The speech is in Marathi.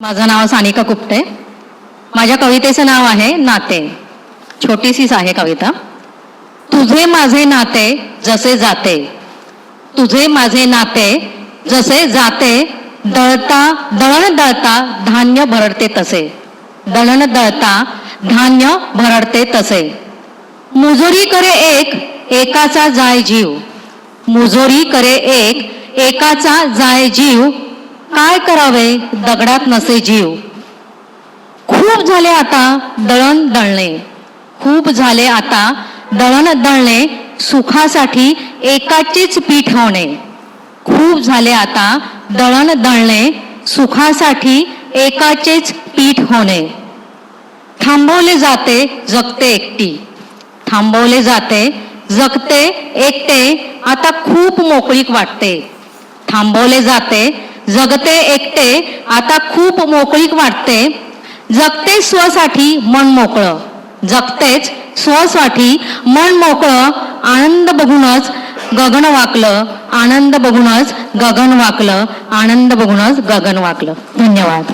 माझं नाव सानिका कुपटे माझ्या कवितेचं नाव आहे नाते. छोटीशीच आहे कविता. तुझे माझे नाते जसे जाते. तुझे माझे नाते जसे जाते दळता दळण दळता धान्य भरडते तसे. दळण दळता धान्य भरडते तसे. मुजोरी करे एक एकाचा जाय जीव. मुजोरी करे एक एकाचा जाय जीव काय करावे? दगडात नसे जीव. खूप झाले आता दळण दळणे. खूप झाले आता दळण दळणे सुखासाठी एकाचेच पीठ होणे. खूप झाले आता दळण दळणे सुखासाठी एकाचेच पीठ होणे. थांबवले जाते जगते एकटी. थांबवले जाते जगते एकटे. आता खूप मोकळीक वाटते. थांबवले जाते जगते एकटे आता खूप मोकळीक वाटते. जगते स्वसाठी मन मोकळं. जगतेच स्वसाठी मन मोकळं आनंद बघूनच गगन वाकलं आनंद बघूनच गगन वाकलं आनंद बघूनच गगन वाकलं. धन्यवाद.